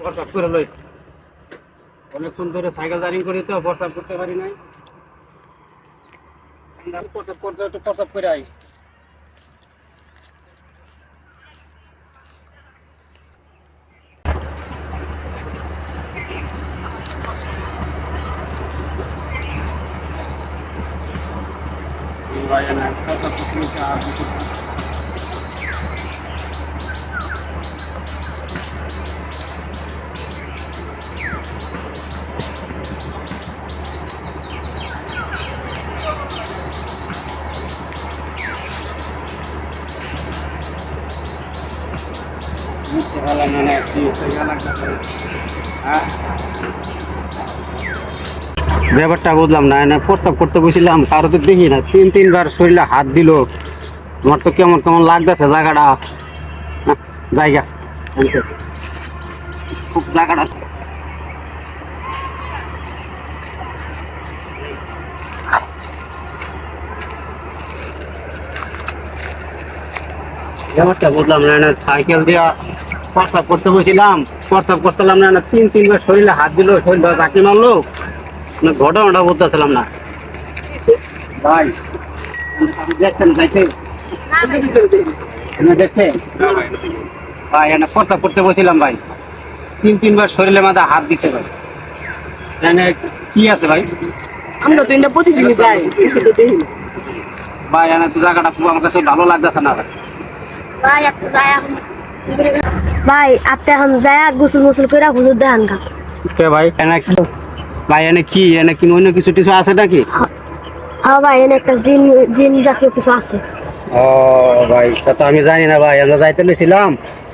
প্রস্তাব করে লই। অনেকক্ষণ ধরে সাইকেল জারিং করি তো প্রস্তাব করতে পারি নাই। প্রস্তাব করতে একটু প্রস্তাব করে আই। এই ভাই না প্রস্তাব করতে হয়েছে আর কিছু না। বুঝতে পারলাম না না কি ইয়া লাগতেছে হ্যাঁ ব্যাপারটা বুঝলাম না না প্রস্তাব করতে বসছিলাম কারও তো দেখি না তিন তিনবার শরীরে হাত দিল। তোমার তো কেমন কেমন লাগতেছে জায়গাটা? হ্যাঁ, জায়গা। খুব জায়গাটা। ব্যাপারটা বুঝলাম না না সাইকেল দিয়া প্রস্তাব করতে বসছিলাম প্রস্তাব করতেলাম না না তিন তিনবার শরীরে হাত দিল শরীরটা চাকরি মারলো। না ঘটনাটা বুঝতেছিলাম না। ভাই দেখছেন দেখে দেখছেন? ভাই এনে প্রস্তাব করতে বসছিলাম ভাই। তিন তিনবার শরীরে মাথা হাত দিচ্ছে ভাই। এনে কি আছে ভাই? আমরা তো এটা প্রতিদিনই যাই তো দেখি। ভাই এনে তো জায়গাটা খুব আমার কাছে ভালো লাগতেছে না ভাই। ভাই আপনি যায় এখন ভাই আপনি এখন যায় গোসল মোসল করে হুজুর দেখান গা। কে ভাই? এনে ভাই এনে কি? এনে কি অন্য কিছু টিছু আছে নাকি? হ্যাঁ ভাই এনে একটা জিন জিন জাতীয় কিছু আছে। ও ভাই তা তো আমি জানি না ভাই আমরা যাইতে নিয়েছিলাম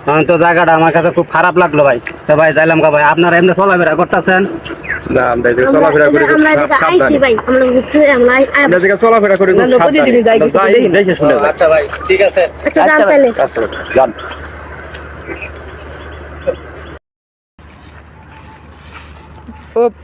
এখন তো জায়গাটা আমার কাছে খুব খারাপ লাগল ভাই। তো ভাই যাইলাম গা ভাই আপনারা এমনি চলাফেরা করতেছেন? না আমরা এদিকে চলাফেরা করি আইছি ভাই আমরা ঘুরতে আমরা আমরা করি খুব সাবধানে। দেখে শুনে আচ্ছা ভাই ঠিক আছে। আচ্ছা যান তাহলে। আচ্ছা যান। ওপ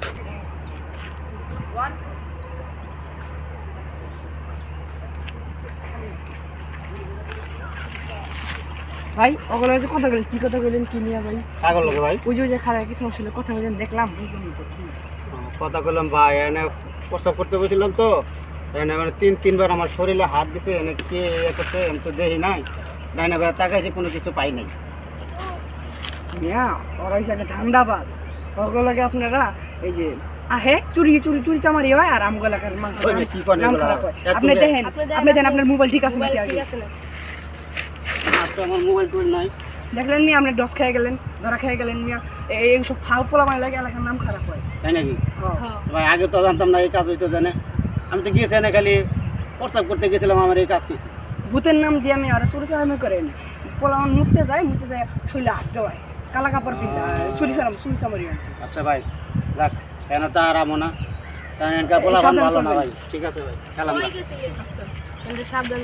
ভাই ওগুলো যে কথা বলেন কি কথা বলেন কি নিয়ে ভাই পাগল লোকে ভাই। ওই যে খারাপ কিছু ছিল কথা বলেন দেখলাম বুঝলাম তো। কি। কথা বললাম ভাই এনে প্রস্তাব করতে বসছিলাম তো। এনে মানে তিন তিনবার আমার শরীরে হাত দিছে এনে কে ইয়ে করছে আমি তো দেখি নাই। নাই না ভাই তাকাইছে কোনো কিছু পাই নাই। মিয়া ওরা একটা ধান্দাবাজ। ওগুলোকে আপনারা এই যে আহে চুরি চুরি চুরি চামারি হয় আর আমগুলো এলাকার মাংস করে নাম খারাপ হয় আপনি দেখেন আপনি দেখেন আপনার মোবাইল ঠিক আছে নাকি আগে? আমার মোবাইল টোল নাই। দেখলেন নি আপনি ডস খেয়ে গেলেন ধরা খেয়ে গেলেন মিয়া। এই এইসব ফাউ পোলা মানে লাগে এলাকার নাম খারাপ হয়? তাই নাকি? হ্যাঁ। ভাই আগে তো জানতাম না এই কাজ হইতো জানে। আমি তো গিয়েছি এনে খালি প্রস্তাব করতে গেছিলাম আমার এই কাজ করছি ভূতের নাম দিয়ে আমি আর চুরি চালামি করেন পোলা আমার মুততে যায় মুততে যায় শৈলে হাত দেওয়ায়। কালা কাপড় পিন্ধা চুরি চালাম চুরি চামারি আচ্ছা ভাই রাখ। কেন তা আর আমো না। তাই ভালো না ভাই। ঠিক আছে ভাই খেলাম না। সাবধান